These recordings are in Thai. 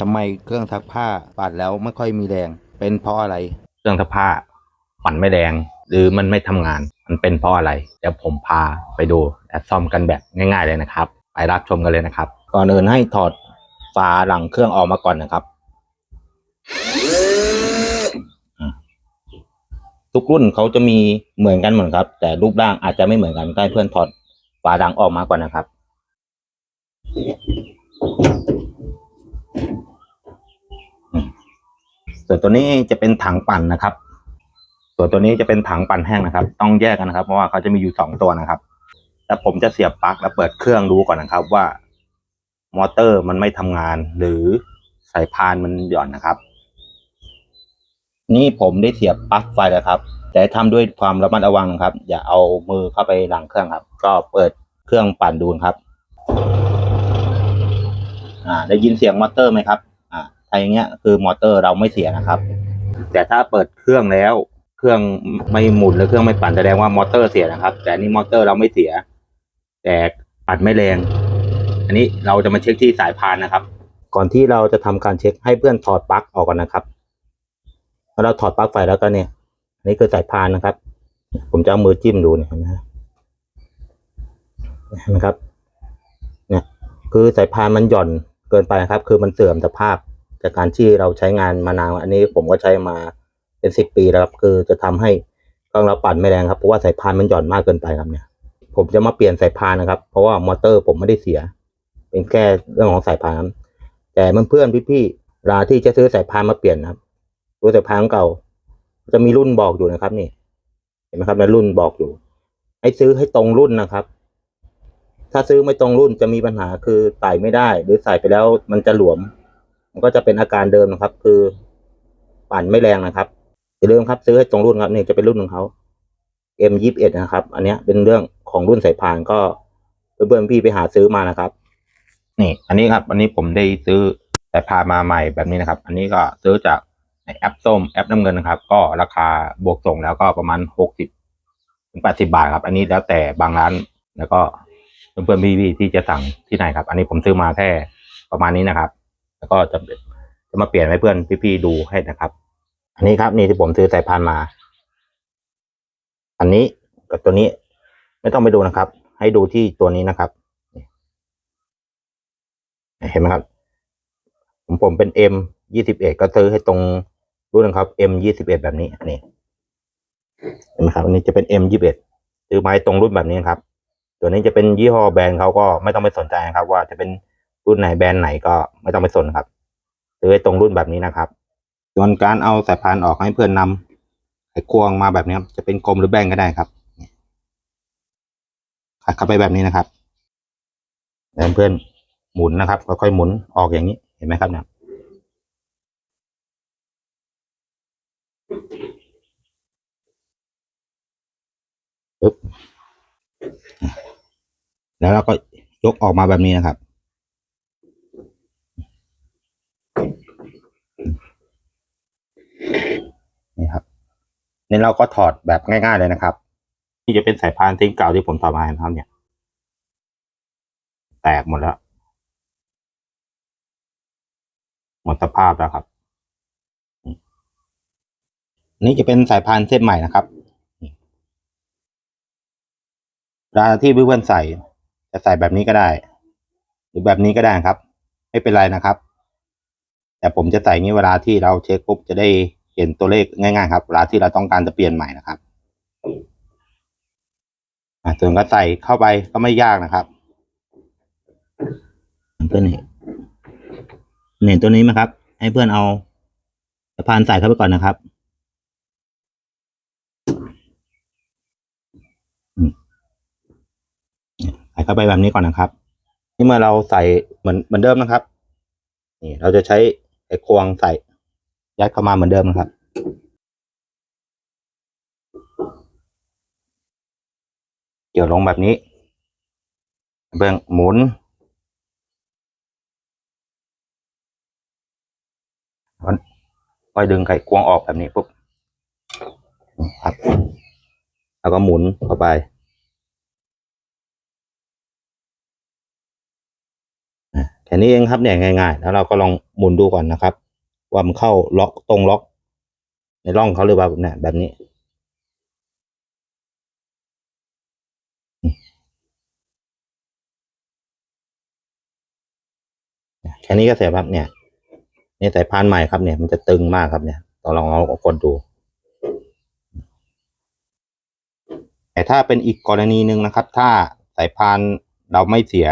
ทำไมเครื่องซักผ้าปัดแล้วไม่ค่อยมีแรง เป็นเพราะอะไร เครื่องซักผ้าปั่นไม่แรง หรือมันไม่ทำงาน มันเป็นเพราะอะไร เดี๋ยวผมพาไปดูและซ่อมกันแบบง่าย ๆเลยนะครับ ไปรับชมกันเลยนะครับ ก่อนอื่นให้ถอดฝาหลังเครื่องออกมาก่อนนะครับอะทุกรุ่นเขาจะมีเหมือนกันหมดครับ แต่รูปร่างอาจจะไม่เหมือนกันก็ให้เพื่อนถอดฝาหลังออกมาก่อนนะครับ ส่วนตัวนี้จะเป็นถังปั่นนะครับ ส่วนตัวนี้จะเป็นถังปั่นแห้งนะครับ ต้องแยกกันนะครับ เพราะว่าเขาจะมีอยู่สองตัวนะครับ แต่ผมจะเสียบปลั๊กแล้วเปิดเครื่องดูก่อนนะครับว่ามอเตอร์มันไม่ทำงาน หรือสายพานมันหย่อนนะครับ นี่ผมได้เสียบปลั๊กไฟแล้วครับ แต่ทำด้วยความระมัดระวังครับ อย่าเอามือเข้าไปหลังเครื่องครับ ก็เปิดเครื่องปั่นดูครับ อ่า ได้ยินเสียงมอเตอร์ไหมครับ อ่าถ้าอย่างเงี้ยคือมอเตอร์เราไม่เสียนะครับ แต่ถ้าเปิดเครื่องแล้วเครื่องไม่หมุนหรือเครื่องไม่ปั่นแสดงว่ามอเตอร์เสียนะครับ แต่อันนี่มอเตอร์เราไม่เสีย แต่ปั่นไม่แรง อันนี้เราจะมาเช็คที่สายพานนะครับ ก่อนที่เราจะทำการเช็คให้เพื่อนถอดปลั๊กออกก่อนนะครับพอเราถอดปลั๊กไฟแล้วก็เนี่ยอันนี้คือสายพานนะครับ ผมจะเอามือจิ้มดูเนี่ยเห็นไหมฮะเห็นไหมครับเนี่ยคือสายพานมันหย่อนเกินไปนะครับ คือมันเสื่อมสภาพ จากการที่เราใช้งานมานานอันนี้ผมก็ใช้มาเป็นสิบปีแล้วครับคือจะทำให้เครื่องเราปั่นไม่แรงครับเพราะว่าสายพานมันหย่อนมากเกินไปครับเนี่ย ผมจะมาเปลี่ยนสายพานนะครับ เพราะว่ามอเตอร์ผมไม่ได้เสีย เป็นแค่เรื่องของสายพาน แต่เพื่อนๆพี่ๆเวลาที่จะซื้อสายพานมาเปลี่ยนครับดูสายพานเก่า จะมีรุ่นบอกอยู่นะครับ นี่ เห็นไหมครับในรุ่นบอกอยู่ ให้ซื้อให้ตรงรุ่นนะครับ ถ้าซื้อไม่ตรงรุ่นจะมีปัญหาคือใส่ไม่ได้ หรือใส่ไปแล้วมันจะหลวม มันก็จะเป็นอาการเดิมนะครับ คือปั่นไม่แรงนะครับอย่าลืมครับซื้อให้ตรงรุ่นครับนี่จะเป็นรุ่นของเขา M ยี่สิบเอ็ดนะครับ อันนี้เป็นเรื่องของรุ่นสายพานก็เพื่อนๆพี่ไปหาซื้อมานะครับ นี่ อันนี้ครับ อันนี้ผมได้ซื้อสายพานมาใหม่แบบนี้นะครับ อันนี้ก็ซื้อจากในแอปส้มแอปน้ำเงินนะครับ ก็ราคาบวกส่งแล้วก็ประมาณหกสิบถึงแปดสิบาทครับ อันนี้แล้วแต่บางร้านแล้วก็เพื่อนๆพี่ๆที่จะสั่งที่ไหนครับ อันนี้ผมซื้อมาแค่ประมาณนี้นะครับ แล้วก็จะจะมาเปลี่ยนให้เพื่อนพี่ๆดูให้นะครับ อันนี้ครับนี่ที่ผมซื้อสายพานมา อันนี้กับตัวนี้ไม่ต้องไปดูนะครับ ให้ดูที่ตัวนี้นะครับ เห็นไหมครับ ผมผมเป็น M ยี่สิบเอ็ดก็ซื้อให้ตรงรุ่นนะครับ M ยี่สิบเอ็ดแบบนี้นี่เห็นไหมครับอันนี้จะเป็น M ยี่สิบเอ็ดซื้อมาให้ตรงรุ่นแบบนี้ครับ ตัวนี้จะเป็นยี่ห้อแบรนด์เขาก็ไม่ต้องไปสนใจนครับ ว่าจะเป็น รุ่นไหนแบรนด์ไหนก็ไม่ต้องไปสนครับซื้อให้ตรงรุ่นแบบนี้นะครับ ส่วนการเอาสายพานออกให้เพื่อนนำไขควงมาแบบนี้ครับจะเป็นกลมหรือแบนก็ได้ครับขัดเข้าไปแบบนี้นะครับแล้วเพื่อนหมุนนะครับค่อยๆหมุนออกอย่างนี้เห็นไหมครับเนี่ยปึ๊บแล้วเราก็ยกออกมาแบบนี้นะครับ นี่ครับ นี่เราก็ถอดแบบง่าย ๆเลยนะครับ นี่จะเป็นสายพานทิ้งเก่าที่ผมถอดมาครับเนี่ย แตกหมดแล้ว หมดสภาพแล้วครับ นี่จะเป็นสายพานเส้นใหม่นะครับเวลาที่เพื่อนๆใส่จะใส่แบบนี้ก็ได้ หรือแบบนี้ก็ได้ครับ ไม่เป็นไรนะครับ แต่ผมจะใส่นี้เวลาที่เราเช็คปุ๊บจะได้ เห็นตัวเลขง่ายๆครับเวลาที่เราต้องการจะเปลี่ยนใหม่นะครับอ่าส่วนก็ใส่เข้าไปก็ไม่ยากนะครับเพื่อนเห็นเห็นตัวนี้ไหมครับ ให้เพื่อนเอาสะพานใส่เข้าไปก่อนนะครับใส่เข้าไปแบบนี้ก่อนนะครับ นี่เมื่อเราใส่เหมือนเหมือนเดิมนะครับ นี่เราจะใช้ไอ้ควงใส่ ยัดเข้ามาเหมือนเดิมนะครับ เกี่ยวลงแบบนี้ เบื้องหมุน ค่อยดึงไข่ควงออกแบบนี้ปุ๊บครับ แล้วก็หมุนเข้าไปแค่นี้เองครับเนี่ยง่ายๆ แล้วเราก็ลองหมุนดูก่อนนะครับ ว่ามันเข้าล็อกตรงล็อก ในร่องเขาหรือเปล่าเนี่ยแบบนี้ แค่นี้ก็เสร็จครับเนี่ยนี่สายพานใหม่ครับเนี่ยมันจะตึงมากครับเนี่ยต้องลองเอากดดูแต่ถ้าเป็นอีกกรณีหนึ่งนะครับ ถ้าสายพานเราไม่เสีย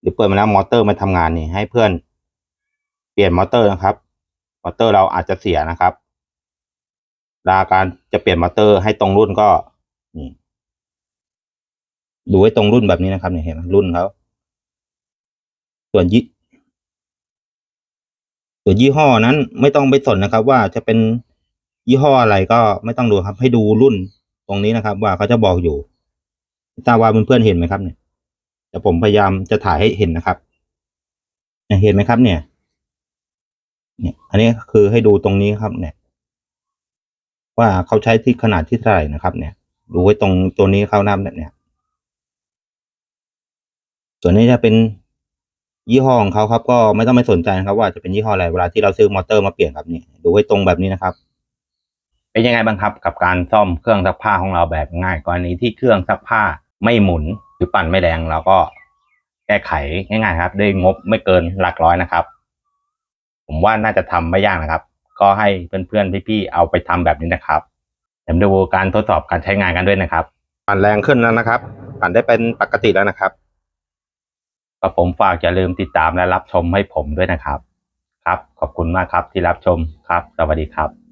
หรือเปิดมาแล้วมอเตอร์ไม่ทำงานนี่ให้เพื่อน เปลี่ยนมอเตอร์นะครับ มอเตอร์เราอาจจะเสียนะครับลาการจะเปลี่ยนมอเตอร์ให้ตรงรุ่นก็นี่ดูให้ตรงรุ่นแบบนี้นะครับเนี่ยเห็นไหมรุ่นเขาส่วนยี่ส่วนยี่ห้อนั้นไม่ต้องไปสนนะครับ ว่าจะเป็นยี่ห้ออะไรก็ไม่ต้องดูครับ ให้ดูรุ่นตรงนี้นะครับ ว่าเขาจะบอกอยู่ไม่ทราบว่าเพื่อนๆเห็นไหมครับเนี่ยแต่ผมพยายามจะถ่ายให้เห็นนะครับเห็นไหมครับเนี่ย เนี่ยอันนี้คือให้ดูตรงนี้ครับเนี่ย ว่าเขาใช้ที่ขนาดที่เท่าไหร่นะครับ เนี่ย ดูไว้ตรงตัวนี้เข้าน้ำเนี่ย ส่วนนี้จะเป็นยี่ห้อของเขาครับ ก็ไม่ต้องไปสนใจนะครับ ว่าจะเป็นยี่ห้ออะไรเวลาที่เราซื้อมอเตอร์มาเปลี่ยนครับเนี่ยดูไว้ตรงแบบนี้นะครับ เป็นยังไงบ้างครับ กับการซ่อมเครื่องซักผ้าของเราแบบง่ายกรณีที่เครื่องซักผ้าไม่หมุนหรือปั่นไม่แรงเราก็แก้ไขง่ายๆครับ ด้วยงบไม่เกินหลักร้อยนะครับ ผมว่าน่าจะทำไม่ยากนะครับ ก็ให้เพื่อนๆพี่ๆเอาไปทำแบบนี้นะครับเดี๋ยวมาดูการทดสอบการใช้งานกันด้วยนะครับปั่นแรงขึ้นแล้วนะครับปั่นได้เป็นปกติแล้วนะครับก็ผมฝากอย่าลืมติดตามและรับชมให้ผมด้วยนะครับ ครับ ขอบคุณมากครับที่รับชมครับ สวัสดีครับ